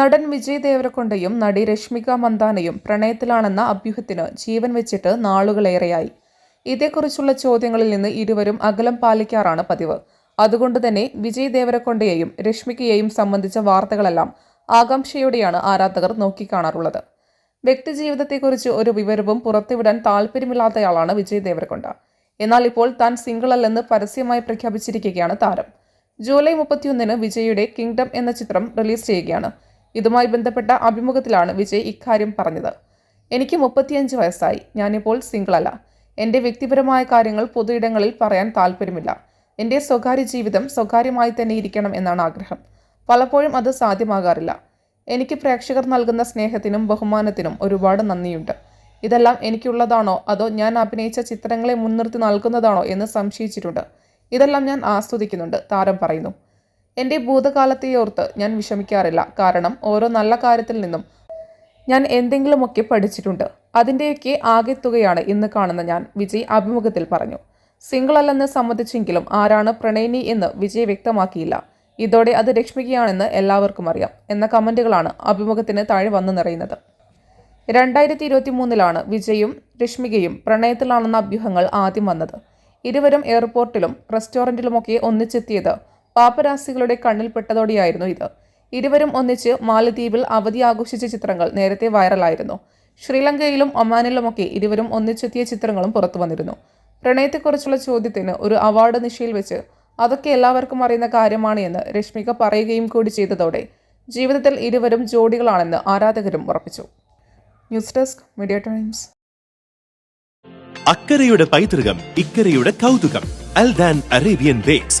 നടൻ വിജയ് ദേവരക്കൊണ്ടയും നടി രശ്മിക മന്ദാനയും പ്രണയത്തിലാണെന്ന അഭ്യൂഹത്തിന് ജീവൻ വെച്ചിട്ട് നാളുകളേറെയായി. ഇതേക്കുറിച്ചുള്ള ചോദ്യങ്ങളിൽ നിന്ന് ഇരുവരും അകലം പാലിക്കാറാണ് പതിവ്. അതുകൊണ്ട് തന്നെ വിജയ് ദേവരക്കൊണ്ടയെയും രശ്മികയെയും സംബന്ധിച്ച വാർത്തകളെല്ലാം ആകാംക്ഷയോടെയാണ് ആരാധകർ നോക്കിക്കാണാറുള്ളത്. വ്യക്തിജീവിതത്തെക്കുറിച്ച് ഒരു വിവരവും പുറത്തുവിടാൻ താല്പര്യമില്ലാത്തയാളാണ് വിജയ് ദേവരക്കൊണ്ട എന്നാൽ ഇപ്പോൾ താൻ സിംഗിൾ അല്ലെന്ന് പരസ്യമായി പ്രഖ്യാപിച്ചിരിക്കുകയാണ് താരം. ജൂലൈ മുപ്പത്തിയൊന്നിന് വിജയുടെ കിങ്ഡം എന്ന ചിത്രം റിലീസ് ചെയ്യുകയാണ്. ഇതുമായി ബന്ധപ്പെട്ട അഭിമുഖത്തിലാണ് വിജയ് ഇക്കാര്യം പറഞ്ഞത്. എനിക്ക് മുപ്പത്തിയഞ്ച് വയസ്സായി. ഞാനിപ്പോൾ സിംഗിൾ അല്ല എന്റെ വ്യക്തിപരമായ കാര്യങ്ങൾ പൊതുയിടങ്ങളിൽ പറയാൻ താല്പര്യമില്ല. എന്റെ സ്വകാര്യ ജീവിതം സ്വകാര്യമായി തന്നെ ഇരിക്കണം എന്നാണ് ആഗ്രഹം. പലപ്പോഴും അത് സാധ്യമാകാറില്ല. എനിക്ക് പ്രേക്ഷകർ നൽകുന്ന സ്നേഹത്തിനും ബഹുമാനത്തിനും ഒരുപാട് നന്ദിയുണ്ട്. ഇതെല്ലാം എനിക്കുള്ളതാണോ? അതോ ഞാൻ അഭിനയിച്ച ചിത്രങ്ങളെ മുൻനിർത്തി നൽകുന്നതാണോ എന്ന് സംശയിച്ചിട്ടുണ്ട്. ഇതെല്ലാം ഞാൻ ആസ്വദിക്കുന്നുണ്ട് താരം പറയുന്നു. എന്റെ ഭൂതകാലത്തെയോർത്ത് ഞാൻ വിഷമിക്കാറില്ല. കാരണം ഓരോ നല്ല കാര്യത്തിൽ നിന്നും ഞാൻ എന്തെങ്കിലുമൊക്കെ പഠിച്ചിട്ടുണ്ട്. അതിന്റെയൊക്കെ ആകെത്തുകയാണ് ഇന്ന് കാണുന്ന ഞാൻ വിജയ് അഭിമുഖത്തിൽ പറഞ്ഞു. സിംഗിൾ അല്ലെന്ന് സമ്മതിച്ചെങ്കിലും ആരാണ് പ്രണയിനി എന്ന് വിജയ് വ്യക്തമാക്കിയില്ല. ഇതോടെ അത് രക്ഷ്മികയാണെന്ന് എല്ലാവർക്കും അറിയാം എന്ന കമന്റുകളാണ് അഭിമുഖത്തിന് താഴെ വന്നു നിറയുന്നത്. രണ്ടായിരത്തി ഇരുപത്തി മൂന്നിലാണ് വിജയും രശ്മികയും പ്രണയത്തിലാണെന്ന അഭ്യൂഹങ്ങൾ ആദ്യം വന്നത്. ഇരുവരും എയർപോർട്ടിലും റെസ്റ്റോറന്റിലുമൊക്കെ ഒന്നിച്ചെത്തിയത് പാപ്പരാസികളുടെ കണ്ണിൽപ്പെട്ടതോടെയായിരുന്നു ഇത്. ഇരുവരും ഒന്നിച്ച് മാലദ്വീപിൽ അവധി ആഘോഷിച്ച ചിത്രങ്ങൾ നേരത്തെ വൈറലായിരുന്നു. ശ്രീലങ്കയിലും ഒമാനിലുമൊക്കെ ഇരുവരും ഒന്നിച്ചെത്തിയ ചിത്രങ്ങളും പുറത്തു വന്നിരുന്നു പ്രണയത്തെക്കുറിച്ചുള്ള ചോദ്യത്തിന് ഒരു അവാർഡ് നിശയിൽ വെച്ച് അതൊക്കെ എല്ലാവർക്കും അറിയുന്ന കാര്യമാണ് എന്ന് രശ്മിക പറയുകയും കൂടി ചെയ്തതോടെ ജീവിതത്തിൽ ഇരുവരും ജോഡികളാണെന്ന് ആരാധകരും ഉറപ്പിച്ചു. ന്യൂസ് ഡെസ്ക് മീഡിയ ടൈംസ് അക്കരയുടെ പൈതൃകം ഇക്കരയുടെ കൗതുകം അൽദാൻ അറേബ്യൻ ബേക്സ്.